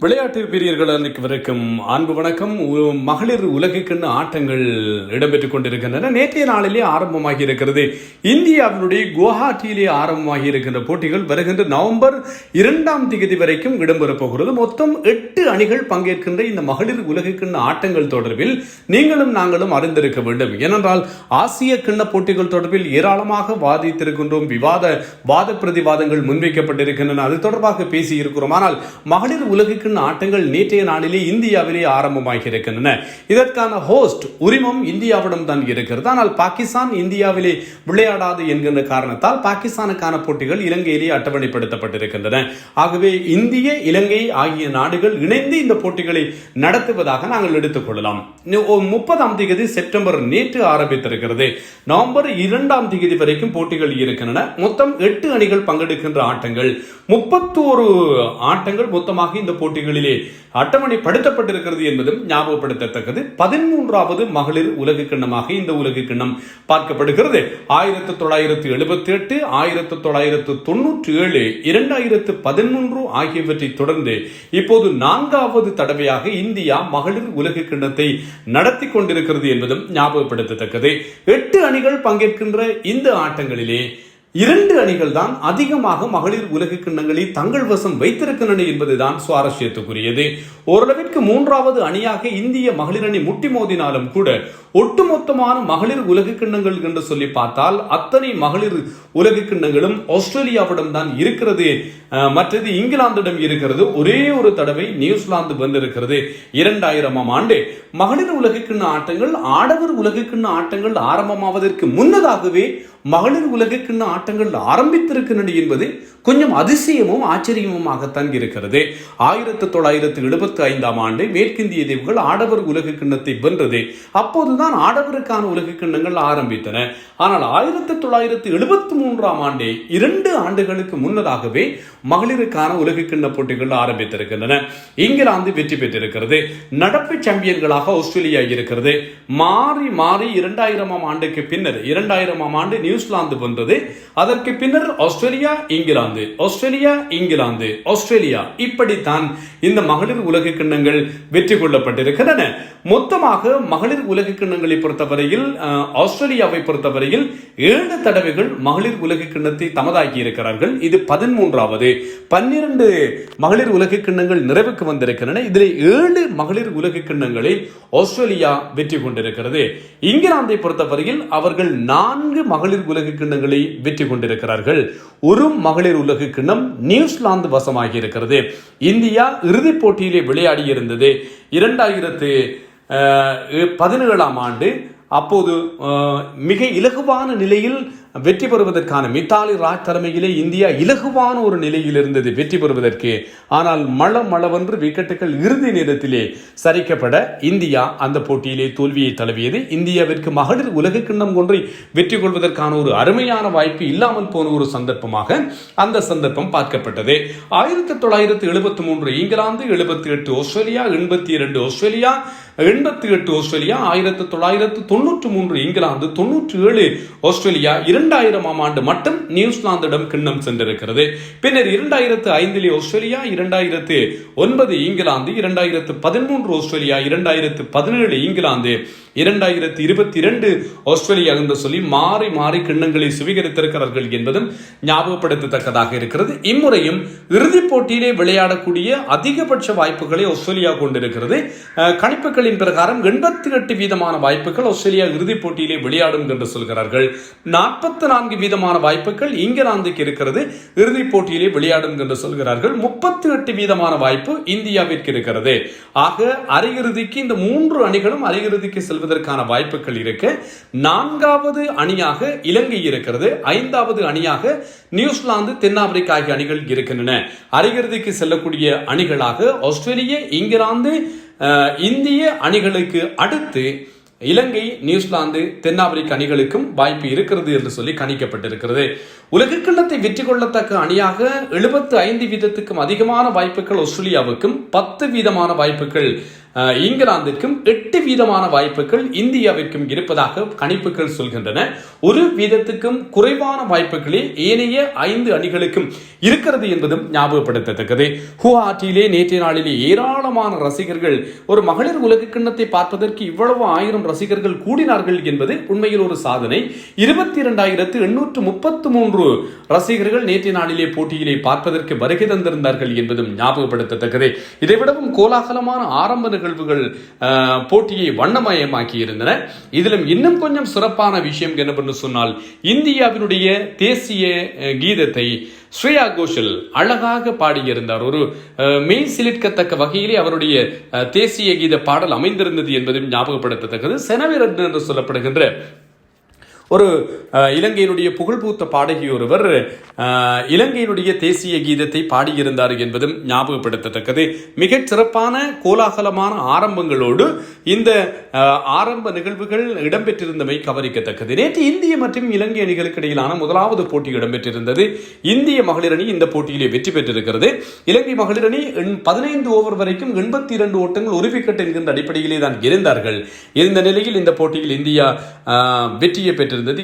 விளையாட்டு பிரியர்கள் அனைவருக்கும் அன்பு வணக்கம். மகளிர் உலகுக்கண்ணு ஆட்டங்கள் இடம்பெற்றுக் கொண்டிருக்கின்றன. நேற்றைய நாளிலே ஆரம்பமாகி இருக்கிறது. இந்தியாவினுடைய குவஹாட்டியிலே ஆரம்பமாகி இருக்கின்ற போட்டிகள் வருகின்ற நவம்பர் இரண்டாம் தேதி வரைக்கும் இடம்பெறப் போகிறது. மொத்தம் எட்டு அணிகள் பங்கேற்கின்ற இந்த மகளிர் உலகுக்கண்ணு ஆட்டங்கள் தொடர்பில் நீங்களும் நாங்களும் அறிந்திருக்க வேண்டும். ஏனென்றால் ஆசிய கிண்ண போட்டிகள் தொடர்பில் ஏராளமாக வாதித்திருக்கின்றோம். விவாத வாத பிரதிவாதங்கள் முன்வைக்கப்பட்டிருக்கின்றன. அது தொடர்பாக பேசி இருக்கிறோம் ஆனால் மகளிர் உலகுக்கு ஆட்டங்கள் நேற்றைய நாளிலே இந்தியாவிலே ஆரம்பமாகி இருக்கின்றன இதற்கான ஹோஸ்ட் உரிமம் இந்தியாவிடம் தான் இருக்கிறது. ஆனால் பாகிஸ்தான் இந்தியாவிலே விளையாடாது என்கின்ற காரணத்தால் பாகிஸ்தானுக்கான போட்டிகள் இலங்கையிலே அட்டவணைப்படுத்தப்பட்டிருக்கின்றன. ஆகவே இந்திய இலங்கை ஆகிய நாடுகள் இணைந்து இந்த போட்டிகளை நடத்துவதாக நாங்கள் எடுத்துக்கொள்ளலாம் முப்பதாம் தேதி செப்டம்பர் நேற்று ஆரம்பித்திருக்கிறது. நவம்பர் இரண்டாம் தேதி வரைக்கும் போட்டிகள் இருக்கின்றன. மொத்தம் எட்டு அணிகள் பங்கெடுக்கின்ற ஆட்டங்கள். முப்பத்தோரு ஆட்டங்கள் மொத்தமாக இந்த போட்டி போட்டிகளிலே அட்டவணைப்படுத்தப்பட்டிருக்கிறது என்பதும் ஞாபகப்படுத்தத்தக்கது. பதிமூன்றாவது மகளிர் உலக கிண்ணமாக இந்த உலக கிண்ணம் பார்க்கப்படுகிறது. ஆயிரத்தி தொள்ளாயிரத்தி எழுபத்தி எட்டு ஆயிரத்தி தொள்ளாயிரத்து தொன்னூற்றி ஏழு இரண்டாயிரத்து பதிமூன்று ஆகியவற்றை தொடர்ந்து இப்போது நான்காவது தடவையாக இந்தியா மகளிர் உலக கிண்ணத்தை நடத்தி கொண்டிருக்கிறது என்பதும் ஞாபகப்படுத்தத்தக்கது. எட்டு அணிகள் பங்கேற்கின்ற இந்த ஆட்டங்களிலே இரண்டு அணிகள் தான் அதிகமாக மகளிர் உலக கிண்ணங்களை தங்கள் வசம் வைத்திருக்கின்றன என்பதுதான் சுவாரஸ்யத்துக்குரியது. ஓரளவிற்கு மூன்றாவது அணியாக இந்திய மகளிர் அணி முட்டி மோதினாலும் கூட ஒட்டுமொத்தமான மகளிர் உலக கிண்ணங்கள் என்று சொல்லி பார்த்தால் அத்தனை மகளிர் உலக கிண்ணங்களும் ஆஸ்திரேலியாவிடம் தான் இருக்கிறது மற்றது இங்கிலாந்திடம் இருக்கிறது. ஒரே ஒரு தடவை நியூசிலாந்து வந்திருக்கிறது. இரண்டாயிரமாம் ஆண்டு. மகளிர் உலக கிண்ண ஆட்டங்கள் ஆடவர் உலக கிண்ண ஆட்டங்கள் ஆரம்பமாவதற்கு முன்னதாகவே மகளிர் உலக கிண்ண ஆட்டங்கள் ஆரம்பித்திருக்கின்றன என்பது கொஞ்சம் அதிசயமும் ஆச்சரியமுமாகத்தான் இருக்கிறது. ஆயிரத்தி தொள்ளாயிரத்தி எழுபத்தி ஐந்தாம் ஆண்டு மேற்கிந்திய தீவுகள் ஆடவர் உலக கிண்ணத்தை வென்றது. அப்போதுதான் ஆடவருக்கான உலக கிண்ணங்கள் ஆரம்பித்தன. ஆனால் ஆயிரத்தி தொள்ளாயிரத்தி எழுபத்தி மூன்றாம் ஆண்டே இரண்டு ஆண்டுகளுக்கு முன்னதாகவே மகளிருக்கான உலக கிண்ண போட்டிகள் ஆரம்பித்திருக்கின்றன. இங்கிலாந்து வெற்றி பெற்றிருக்கிறது. நடப்பு சாம்பியன்களாக ஆஸ்திரேலியா இருக்கிறது. மாறி மாறி இரண்டாயிரமாம் ஆண்டுக்கு பின்னர் இரண்டாயிரமாம் ஆண்டு நியூசிலாந்து வந்தது அதற்கு பின்னர் Australia England Australia England Australia இப்படித்தான் இந்த மகளிர் உலக கிண்ணங்கள் வெற்றி கொள்ளப்பட்டிருக்கின்றன. மொத்தமாக மகளிர் உலக கிண்ண கிண்ணங்களை பொறுத்தவரையில் ஆஸ்திரேலியாவை பொறுத்தவரையில் ஏழு தடவைகள் மகளிர் உலக கிண்ணத்தை தமதாக்கி இருக்கிறார்கள். இது பதிமூன்றாவது பன்னிரண்டு மகளிர் உலக கிண்ணங்கள் நிறைவுக்கு வந்திருக்கின்றன. இதில் ஏழு மகளிர் உலக கிண்ணங்களை ஆஸ்திரேலியா வெற்றி கொண்டிருக்கிறது. இங்கிலாந்தை பொறுத்தவரையில் அவர்கள் நான்கு மகளிர் உலக கிண்ணங்களை வெற்றி கொண்டிருக்கிறார்கள். ஒரு மகளிர் உலக கிண்ணம் நியூசிலாந்து வசமாகி இருக்கிறது. இந்தியா இறுதிப் போட்டியிலே விளையாடி இருந்தது இரண்டாயிரத்து பதினேழாம் ஆண்டு அப்போது மிக இலகுவான நிலையில் வெற்றி பெறுவதற்கான மித்தாலி ராஜ் தலைமையிலே இந்தியா இலகுவான ஒரு நிலையில் இருந்தது வெற்றி பெறுவதற்கு. ஆனால் மள மளவென்று விக்கெட்டுகள் இறுதி நேரத்திலே சரிக்கப்பட இந்தியா அந்த போட்டியிலே தோல்வியை தழுவியது. இந்தியாவிற்கு மகளிர் உலக கிண்ணம் ஒன்றை வெற்றி கொள்வதற்கான ஒரு அருமையான வாய்ப்பு இல்லாமல் போன ஒரு சந்தர்ப்பமாக அந்த சந்தர்ப்பம் பார்க்கப்பட்டது. ஆயிரத்தி தொள்ளாயிரத்தி எழுபத்தி மூன்று இங்கிலாந்து எழுபத்தி எட்டு ஆஸ்திரேலியா எண்பத்தி இரண்டு ஆஸ்திரேலியா எண்பத்தி எட்டு ஆஸ்திரேலியா ஆயிரத்தி தொள்ளாயிரத்து தொண்ணூற்று மூன்று இங்கிலாந்து தொண்ணூற்றி ஏழு ஆஸ்திரேலியா இரண்டாயிரமாம் ஆண்டு மட்டும் நியூசிலாந்திடம் கிண்ணம் சென்றிருக்கிறது. பின்னர் இரண்டாயிரத்து ஐந்திலே ஆஸ்திரேலியா இரண்டாயிரத்து ஒன்பது இங்கிலாந்து இரண்டாயிரத்து பதிமூன்று ஆஸ்திரேலியா இரண்டாயிரத்து பதினேழு இங்கிலாந்து இரண்டாயிரத்து இருபத்தி இரண்டு ஆஸ்திரேலியா என்று சொல்லி மாறி மாறி கிண்ணங்களை சுவீகரித்திருக்கிறார்கள் என்பதும் ஞாபகப்படுத்தத்தக்கதாக இருக்கிறது. இம்முறையும் இறுதிப் போட்டியிலே விளையாடக்கூடிய அதிகபட்ச வாய்ப்புகளை ஆஸ்திரேலியா கொண்டிருக்கிறது. கணிப்புகள் கணிப்புகளின் பிரகாரம் எண்பத்தி எட்டு வீதமான வாய்ப்புகள் ஆஸ்திரேலியா இறுதிப் போட்டியிலே விளையாடும் என்று சொல்கிறார்கள். நாற்பத்தி நான்கு வீதமான வாய்ப்புகள் இங்கிலாந்துக்கு இருக்கிறது. இறுதிப் போட்டியிலே விளையாடும் என்று சொல்கிறார்கள். முப்பத்தி எட்டு வீதமான வாய்ப்பு இந்தியாவிற்கு இருக்கிறது. ஆக அரையிறுதிக்கு இந்த மூன்று அணிகளும் அரையிறுதிக்கு செல்வதற்கான வாய்ப்புகள் இருக்கு. நான்காவது அணியாக இலங்கை இருக்கிறது. ஐந்தாவது அணியாக நியூசிலாந்து தென்னாப்பிரிக்கா ஆகிய அணிகள் இருக்கின்றன. அரையிறுதிக்கு செல்லக்கூடிய அணிகளாக ஆஸ்திரேலிய இங்கிலாந்து இந்திய அணிகளுக்கு அடுத்து இலங்கை நியூசிலாந்து தென்னாப்பிரிக்க அணிகளுக்கும் வாய்ப்பு இருக்கிறது என்று சொல்லி கணிக்கப்பட்டிருக்கிறது. உலகக்கிண்ணத்தை வெற்றி கொள்ளத்தக்க அணியாக எழுபத்து ஐந்து வீதத்துக்கும் அதிகமான வாய்ப்புகள் ஆஸ்திரேலியாவுக்கும் பத்து வீதமான வாய்ப்புகள் இங்கிலாந்திற்கும் எட்டு வீதமான வாய்ப்புகள் இந்தியாவிற்கும் இருப்பதாக கணிப்புகள் சொல்கின்றன. ஒரு வீதத்துக்கும் குறைவான வாய்ப்புகளே ஏனைய ஐந்து அணிகளுக்கும் இருக்கிறது என்பதும் ஞாபகப்படுத்தத்தக்கது. குவஹாட்டியிலே நேற்றைய நாளிலே ஏராளமான ரசிகர்கள் ஒரு மகளிர் உலக கிண்ணத்தை பார்ப்பதற்கு இவ்வளவு ஆயிரம் ரசிகர்கள் கூடினார்கள் என்பது உண்மையில் ஒரு சாதனை. இருபத்தி இரண்டாயிரத்து எண்ணூற்று முப்பத்து மூன்று ரசிகர்கள் நேற்றைய நாளிலே போட்டியிலே பார்ப்பதற்கு வருகை தந்திருந்தார்கள் என்பதும் ஞாபகப்படுத்தத்தக்கது. இதைவிடவும் கோலாகலமான ஆரம்ப நிகழ்வுகள் போட்டியை வண்ணமயமாக்கி இருந்தன. இதிலும் இன்னும் கொஞ்சம் சிறப்பான விஷயம் என்னவென்று சொன்னால் இந்தியாவினுடைய தேசிய கீதத்தை ஸ்ரேயா கோஷல் அழகாக பாடியிருந்தார். ஒரு மெய் சிலிர்க்கத்தக்க வகையிலே அவருடைய தேசிய கீத பாடல் அமைந்திருந்தது என்பதையும் ஞாபகப்படுத்தத்தக்கது. செனவிரன் என்று சொல்லப்படுகின்ற ஒரு இலங்கையினுடைய புகழ்பூத்த பாடகி ஒருவர் இலங்கையினுடைய தேசிய கீதத்தை பாடியிருந்தார் என்பதும் ஞாபகப்படுத்தத்தக்கது. மிகச் சிறப்பான கோலாகலமான ஆரம்பங்களோடு இந்த ஆரம்ப நிகழ்வுகள் இடம்பெற்றிருந்தமை கவனிக்கத்தக்கது. நேற்று இந்திய மற்றும் இலங்கை அணிகளுக்கு இடையிலான முதலாவது போட்டி இடம்பெற்றிருந்தது. இந்திய மகளிர் அணி இந்த போட்டியிலே வெற்றி பெற்றிருக்கிறது. இலங்கை மகளிர் அணி பதினைந்து ஓவர் வரைக்கும் எண்பத்தி இரண்டு ஓட்டங்கள் ஒரு விக்கெட் என்கின்ற அடிப்படையிலே தான் இருந்தார்கள். இந்த நிலையில் இந்த போட்டியில் இந்தியா வெற்றியை பெற்று பெற்றிருந்தது